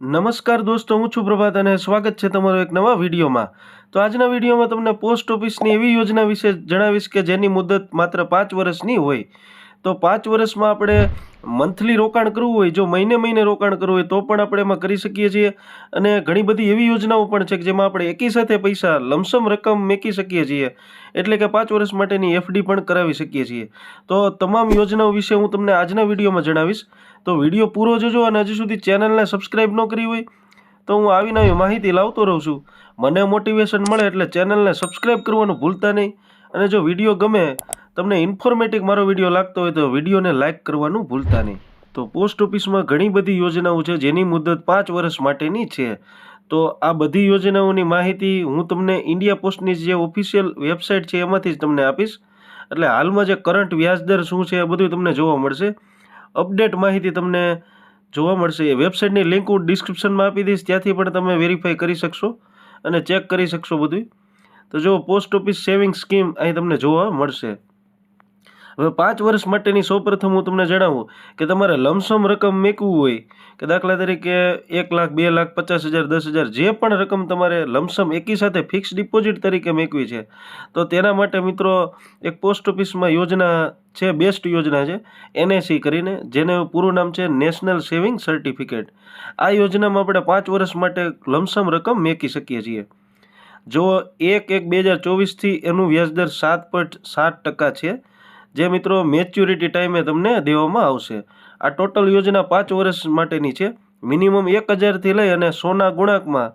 નમસ્કાર દોસ્તો, હું છું પ્રભાત અને સ્વાગત છે તમારો એક નવા વિડીયોમાં. તો આજના વિડીયોમાં તમને પોસ્ટ ઓફિસની એવી યોજના વિશે જણાવીશ કે જેની મુદત માત્ર પાંચ વર્ષની હોય. તો પાંચ વર્ષમાં આપણે મંથલી રોકાણ કરવું હોય, જો મહિને મહિને રોકાણ કરવું હોય, તો પણ આપણે એમાં કરી શકીએ છીએ. અને ઘણી બધી એવી યોજનાઓ પણ છે કે જેમાં આપણે એકી સાથે પૈસા લમસમ રકમ મેકી શકીએ છીએ. એટલે કે પાંચ વર્ષ માટેની એફડી પણ કરાવી શકીએ છીએ. તો તમામ યોજનાઓ વિશે હું તમને આજના વિડીયોમાં જણાવીશ. તો વીડિયો પૂરો જોજો અને હજી સુધી ચેનલને સબસ્ક્રાઈબ ન કરી હોય તો હું આવી નવી માહિતી લાવતો રહું છું. મને મોટિવેશન મળે એટલે ચેનલને સબસ્ક્રાઈબ કરવાનું ભૂલતા નહીં. અને જો વીડિયો ગમે, તમને ઇન્ફોર્મેટિવ મારો વીડિયો લાગતો હોય તો વિડીયોને લાઇક કરવાનું ભૂલતા નહીં. તો પોસ્ટ ઓફિસમાં ઘણી બધી યોજનાઓ છે, જેની મુદત પાંચ વર્ષ માટેની છે. તો આ બધી યોજનાઓની માહિતી હું તમને ઇન્ડિયા પોસ્ટની જે ઓફિશિયલ વેબસાઇટ છે, એમાંથી જ તમને આપીશ. એટલે હાલમાં જે કરંટ વ્યાજદર શું છે, એ બધું તમને જોવા મળશે. અપડેટ માહિતી તમને જોવા મળશે. એ વેબસાઇટની લિંક હું ડિસ્ક્રિપ્શનમાં આપી દઈશ. ત્યાંથી પણ તમે વેરીફાઈ કરી શકશો અને ચેક કરી શકશો બધું તો જો પોસ્ટ ઓફિસ સેવિંગ સ્કીમ અહીં તમને જોવા મળશે. હવે પાંચ વર્ષ માટેની સૌપ્રથમ હું તમને જણાવું કે તમારે લમસમ રકમ મેકવું હોય કે દાખલા તરીકે એક લાખ, બે લાખ, પચાસ હજાર, દસ હજાર જે પણ રકમ તમારે લમસમ એકી સાથે ફિક્સ ડિપોઝિટ તરીકે મેકવી છે, તો તેના માટે મિત્રો એક પોસ્ટ ઓફિસમાં યોજના છે બેસ્ટ યોજના છે એનએસી કરીને, જેને પૂરું નામ છે નેશનલ સેવિંગ સર્ટિફિકેટ આ યોજનામાં આપણે પાંચ વર્ષ માટે લમસમ રકમ મેકી શકીએ છીએ. જો એક એક બે હજાર ચોવીસથી એનું વ્યાજદર સાત પોઈન્ટ સાત ટકા છે જે મિત્રો મેચ્યુરિટી ટાઈમે તમને દેવામાં આવશે. આ ટોટલ યોજના પાંચ વર્ષ માટેની છે. મિનિમમ એક હજારથી લઈ અને સોના ગુણાંકમાં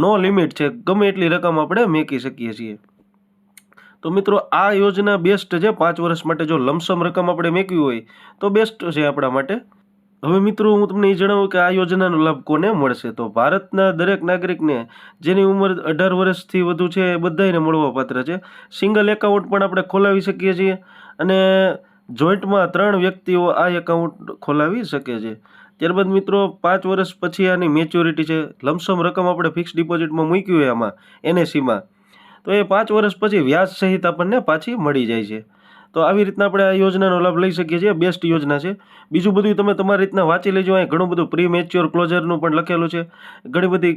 નો લિમિટ છે. ગમે એટલી રકમ આપણે મેકી શકીએ છીએ. તો મિત્રો, આ યોજના બેસ્ટ છે. પાંચ વર્ષ માટે જો લમસમ રકમ આપણે મેકવી હોય, તો બેસ્ટ છે આપણા માટે. હવે મિત્રો, હું તમને એ જણાવું કે આ યોજનાનો લાભ કોને મળશે? તો ભારતના દરેક નાગરિકને જેની ઉંમર અઢાર વર્ષથી વધુ છે, એ બધાને મળવા પાત્ર છે. સિંગલ એકાઉન્ટ પણ આપણે ખોલાવી શકીએ છીએ. અને જોઈન્ટમાં ત્રણ વ્યક્તિઓ આ એકાઉન્ટ ખોલાવી શકે છે. ત્યારબાદ મિત્રો, પાંચ વર્ષ પછી આની મેચ્યોરિટી છે. લમસમ રકમ આપણે ફિક્સ ડિપોઝિટમાં મૂકી હોય આમાં એનએસીમાં તો એ પાંચ વર્ષ પછી વ્યાજ સહિત આપણને પાછી મળી જાય છે. તો આવી રીતના આપણે આ યોજનાનો લાભ લઈ શકીએ છીએ. બેસ્ટ યોજના છે. બીજું બધું તમે તમારી રીતના વાંચી લેજો. અહીં ઘણું બધું પ્રી મેચ્યોર ક્લોઝરનું પણ લખેલું છે. ઘણી બધી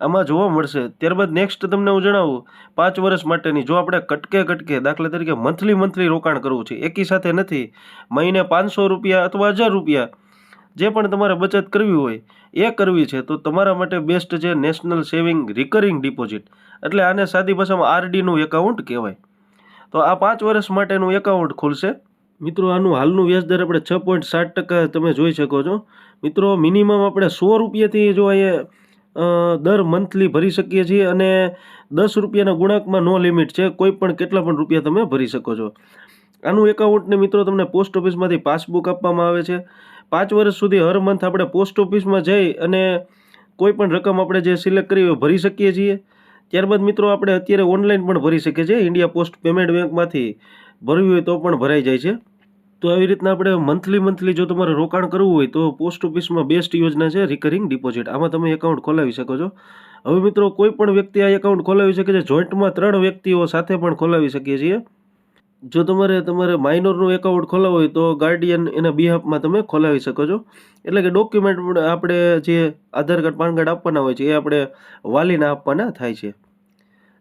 આમાં જોવા મળશે. ત્યારબાદ નેક્સ્ટ તમને હું જણાવું, પાંચ વર્ષ માટેની જો આપણે કટકે કટકે દાખલા તરીકે મંથલી મંથલી રોકાણ કરવું છે, એકી સાથે નથી. મહિને પાંચસો રૂપિયા અથવા હજાર રૂપિયા જે પણ તમારે બચત કરવી હોય, એ કરવી છે. તો તમારા માટે બેસ્ટ છે નેશનલ સેવિંગ રિકરિંગ ડિપોઝિટ એટલે આને સાદી ભાષામાં આરડીનું એકાઉન્ટ કહેવાય. તો આ પાંચ વર્ષ માટેનું એકાઉન્ટ ખુલશે. મિત્રો, આનું હાલનું વ્યાજદર આપણે છ પોઈન્ટ સાત ટકા તમે જોઈ શકો છો. મિત્રો મિનિમમ આપણે સો રૂપિયાથી જો અહીંયા દર મંથલી ભરી શકીએ છીએ અને દસ રૂપિયાના ગુણાંકમાં નો લિમિટ છે. કોઈ પણ કેટલા પણ રૂપિયા તમે ભરી શકો છો. આનું એકાઉન્ટને મિત્રો તમને પોસ્ટ ઓફિસમાંથી પાસબુક આપવામાં આવે છે. પાંચ વર્ષ સુધી હર મંથ આપણે પોસ્ટ ઓફિસમાં જઈ અને કોઈ પણ રકમ આપણે જે સિલેક્ટ કરી હોય ભરી શકીએ છીએ. ત્યારબાદ મિત્રો આપણે અત્યારે ઓનલાઈન પણ ભરી શકીએ છીએ. ઇન્ડિયા પોસ્ટ પેમેન્ટ બેંકમાંથી ભરવી હોય તો પણ ભરાઈ જાય છે. તો આવી રીતના આપણે મંથલી મંથલી જો તમારે રોકાણ કરવું હોય તો પોસ્ટ ઓફિસમાં બેસ્ટ યોજના છે રિકરિંગ ડિપોઝિટ આમાં તમે એકાઉન્ટ ખોલાવી શકો છો. હવે મિત્રો, કોઈ પણ વ્યક્તિ આ એકાઉન્ટ ખોલાવી શકે છે. જોઈન્ટમાં ત્રણ વ્યક્તિઓ સાથે પણ ખોલાવી શકીએ છીએ. જો તમારે તમારે માઇનોરનું એકાઉન્ટ ખોલાવવું હોય તો ગાર્ડિયન એના બિહાફમાં તમે ખોલાવી શકો છો. એટલે કે ડોક્યુમેન્ટ આપણે જે આધાર કાર્ડ, પાન કાર્ડ આપવાના હોય છે, એ આપણે વાલીને આપવાના થાય છે.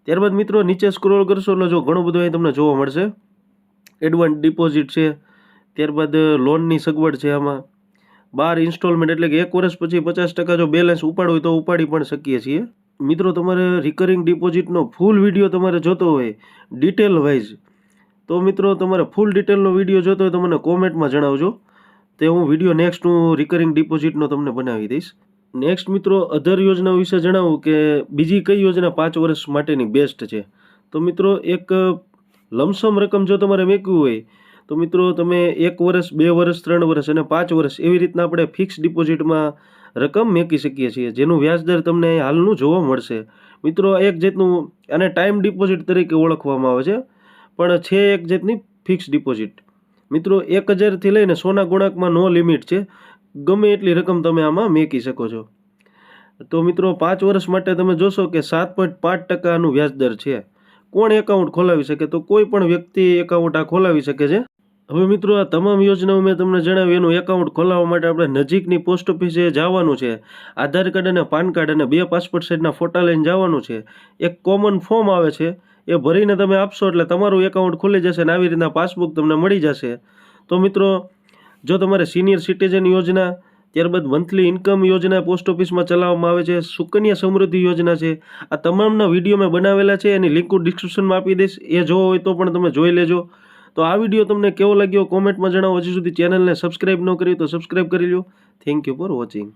ત્યારબાદ મિત્રો, નીચે સ્ક્રોલ કરશો એટલે જો ઘણું બધું અહીં તમને જોવા મળશે. એડવાન્સ ડિપોઝિટ છે ત્યારબાદ લોનની સગવડ છે આમાં. બાર ઇન્સ્ટોલમેન્ટ એટલે કે એક વર્ષ પછી પચાસ ટકા જો બેલેન્સ ઉપાડવું હોય તો ઉપાડી પણ શકીએ છીએ. મિત્રો, તમારે રિકરિંગ ડિપોઝિટનો ફૂલ વીડિયો તમારે જોતો હોય ડિટેલ વાઇઝ તો મિત્રો, તમારે ફૂલ ડિટેલનો વીડિયો જોતો હોય તો મને કોમેન્ટમાં જણાવજો. તે હું વીડિયો નેક્સ્ટ હું રિકરિંગ ડિપોઝિટનો તમને બનાવી દઈશ. નેક્સ્ટ મિત્રો અધર યોજના વિશે જણાવું કે બીજી કઈ યોજના પાંચ વર્ષ માટેની બેસ્ટ છે? તો મિત્રો, એક લમસમ રકમ જો તમારે મેકવી હોય તો મિત્રો તમે એક વર્ષ, બે વર્ષ, ત્રણ વર્ષ અને પાંચ વર્ષ એવી રીતના આપણે ફિક્સ ડિપોઝિટમાં રકમ મેકી શકીએ છીએ, જેનું વ્યાજદર તમને હાલનું જોવા મળશે. મિત્રો એક જાતનું આને ટાઈમ ડિપોઝિટ તરીકે ઓળખવામાં આવે છે, પણ છે એક જાતની ફિક્સ ડિપોઝિટ મિત્રો એક હજારથી લઈને સોના ગુણાંકમાં નો લિમિટ છે, ગમે એટલી રકમ તમે આમાં મેકી શકો છો. તો મિત્રો પાંચ વર્ષ માટે તમે જોશો કે સાત પોઈન્ટ પાંચ ટકાનું વ્યાજદર છે. કોણ એકાઉન્ટ ખોલાવી શકે? તો કોઈ પણ વ્યક્તિ એકાઉન્ટ આ ખોલાવી શકે છે. હવે મિત્રો, આ તમામ યોજનાઓ મેં તમને જણાવી, એનું એકાઉન્ટ ખોલાવવા માટે આપણે નજીકની પોસ્ટ ઓફિસે જવાનું છે. આધાર કાર્ડ અને પાન કાર્ડ અને બે પાસપોર્ટ સાઇઝના ફોટા લઈને જવાનું છે. એક કોમન ફોર્મ આવે છે, એ ભરીને તમે આપશો એટલે તમારું એકાઉન્ટ ખુલી જશે અને આવી રીતના પાસબુક તમને મળી જશે. તો મિત્રો, જો તમારે સિનિયર સિટીઝન યોજના, ત્યારબાદ મંથલી ઇન્કમ યોજના પોસ્ટ ઓફિસમાં ચલાવવામાં આવે છે, સુકન્યા સમૃદ્ધિ યોજના છે, આ તમામના વીડિયો મેં બનાવેલા છે, એની લિંક હું ડિસ્ક્રિપ્શનમાં આપી દઈશ. એ જોવો હોય તો પણ તમે જોઈ લેજો. તો આ વીડિયો તમને કેવો લાગ્યો? કોમેન્ટમાં જણાવો. હજી સુધી ચેનલને સબસ્ક્રાઇબ ન કરી તો સબસ્ક્રાઈબ કરી લો થેન્ક યુ ફોર વોચિંગ